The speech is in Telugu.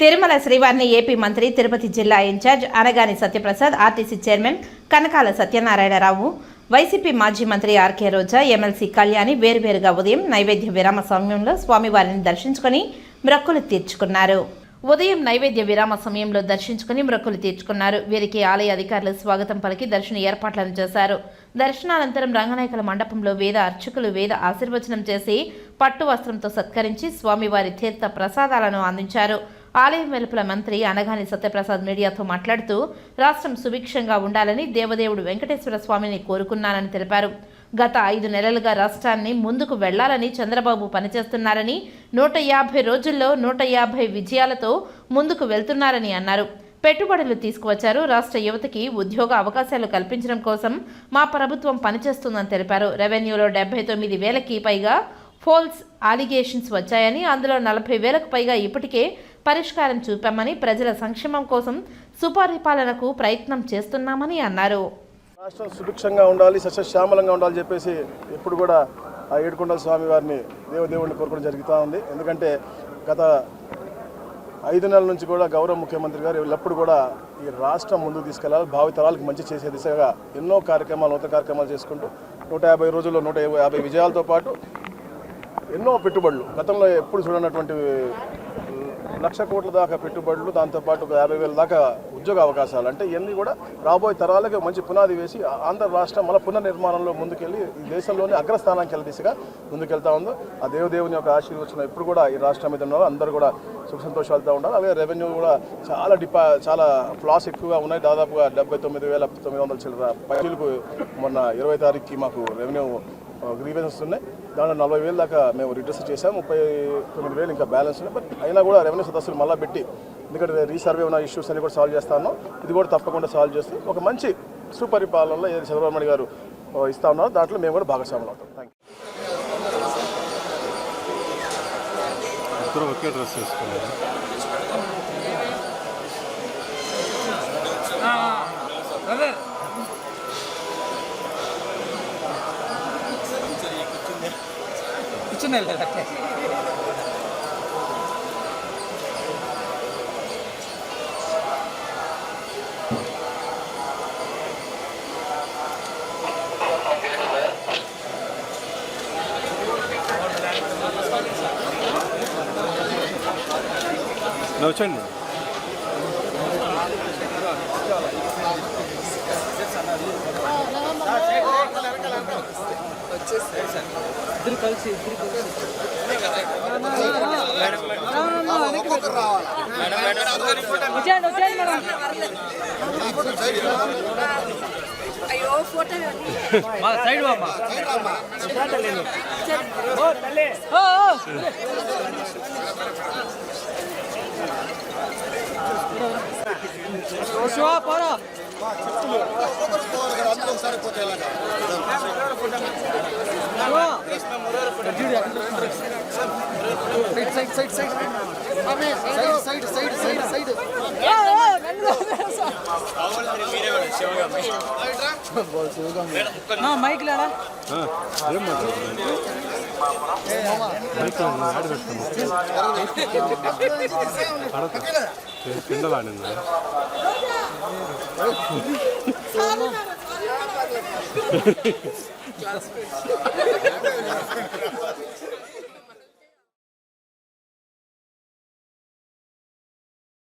తిరుమల శ్రీవారిని ఏపీ మంత్రి తిరుపతి జిల్లా incharge Anagani Satyaprasad RTC chairman Kanakala Satyanarayanarao YCP మాజీ మంత్రి ఆర్కే రోజా ఎమ్మెల్సీ కళ్యాణి వేరువేరుగా ఉదయం నైవేద్య విరామ సమయంలో స్వామివారిని దర్శించుకుని మ్రొక్కులు తీర్చుకున్నారు. ఉదయం నైవేద్య విరామ సమయంలో దర్శించుకుని మ్రొక్కులు తీర్చుకున్నారు. వీరికి ఆలయ అధికారులు స్వాగతం పలికి దర్శన ఏర్పాట్లను చేశారు. దర్శనానంతరం రంగనాయకుల మండపంలో వేద అర్చకులు వేద ఆశీర్వచనం చేసి పట్టు వస్త్రంతో సత్కరించి స్వామివారి తీర్థ ప్రసాదాలను అందించారు. ఆలయం వెలుపల మంత్రి అనగాని సత్యప్రసాద్ మీడియాతో మాట్లాడుతూ రాష్ట్రం సుభిక్షంగా ఉండాలని దేవదేవుడు వెంకటేశ్వర స్వామిని కోరుకున్నానని తెలిపారు. గత ఐదు నెలలుగా రాష్ట్రాన్ని ముందుకు వెళ్ళాలని చంద్రబాబు పనిచేస్తున్నారని నూట యాభై రోజుల్లో నూట యాభై విజయాలతో ముందుకు వెళ్తున్నారని అన్నారు. పెట్టుబడులు తీసుకువచ్చారు. రాష్ట్ర యువతకి ఉద్యోగ అవకాశాలు కల్పించడం కోసం మా ప్రభుత్వం పనిచేస్తుందని తెలిపారు. రెవెన్యూలో డెబ్బై తొమ్మిది వేలకి పైగా ఫోల్స్ అలిగేషన్స్ వచ్చాయని అందులో నలభై వేలకు పైగా ఇప్పటికే పరిష్కారం చూపామని ప్రజల సంక్షేమం కోసం సుపరిపాలనకు ప్రయత్నం చేస్తున్నామని అన్నారు. రాష్ట్రం సుభిక్షంగా ఉండాలి సస్యశ్యామలంగా ఉండాలని చెప్పేసి ఎప్పుడు కూడా ఆ ఏడుకొండల స్వామి వారిని దేవదేవుడిని కోరుకోవడం జరుగుతూ ఉంది. ఎందుకంటే గత ఐదు నెలల నుంచి కూడా గౌరవ ముఖ్యమంత్రి గారు ఎల్లప్పుడు కూడా ఈ రాష్ట్రం ముందుకు తీసుకెళ్ళాలి భావితరాలకు మంచి చేసే దిశగా ఎన్నో కార్యక్రమాలు నూతన కార్యక్రమాలు చేసుకుంటూ నూట యాభై రోజుల్లో నూట యాభై విజయాలతో పాటు ఎన్నో పెట్టుబడులు. గతంలో ఎప్పుడు చూడనటువంటి లక్ష కోట్ల దాకా పెట్టుబడులు దాంతోపాటు ఒక యాభై వేల దాకా ఉద్యోగ అవకాశాలు. అంటే ఇవన్నీ కూడా రాబోయే తరాలకు మంచి పునాది వేసి ఆంధ్ర రాష్ట్రం మళ్ళీ పునర్నిర్మాణంలో ముందుకెళ్ళి ఈ దేశంలోనే అగ్రస్థానానికి వెళ్ళే దిశగా ముందుకెళ్తా ఉందో. ఆ దేవదేవుని యొక్క ఆశీర్వచనం ఎప్పుడు కూడా ఈ రాష్ట్రం మీద ఉన్నారు అందరూ కూడా సుఖ సంతోషాలతో ఉన్నారు అవే రెవెన్యూ కూడా చాలా డిపా చాలా ఫ్లాస్ ఎక్కువగా ఉన్నాయి. దాదాపుగా డెబ్బై తొమ్మిది వేల తొమ్మిది వందల చిల్లర పైలకు మొన్న ఇరవై తారీఖుకి మాకు రెవెన్యూ గ్రీవెన్సెస్ ఉన్నాయి దాంట్లో నలభై వేలు దాకా మేము రిడ్రెస్ చేసాం ముప్పై తొమ్మిది వేలు ఇంకా బ్యాలెన్స్ ఉన్నాయి. బట్ అయినా కూడా రెవెన్యూ సదస్సులు మళ్ళీ పెట్టి ఎందుకంటే రీసర్వే ఉన్న ఇష్యూస్ అన్ని కూడా సాల్వ్ చేస్తాను ఇది కూడా తప్పకుండా సాల్వ్ చేసి ఒక మంచి సుపరిపాలనలో ఏదైతే చంద్రబాబు గారు ఇస్తా ఉన్నారు దాంట్లో మేము కూడా భాగస్వాములు అవుతాం. థ్యాంక్ యూ ఒకే డ్రెస్ కూర్చుని వెళ్ళలేదు అట్లే. నవ్వుచండి. ఇద్దరు కలిసి ఇద్దరు కలిసి వచ్చేయండి వచ్చేయండి మేడం అయ్యో ఫోటో మా సైడ్ బామ్మ ఓ తల్లి ఓ ఓ. ఓ పోరా side side side side side side side mike లేడా ఏం మాట్లాడుతున్నారు బైక్ ఆడ పెట్టుకున్నా కింద వాడిందా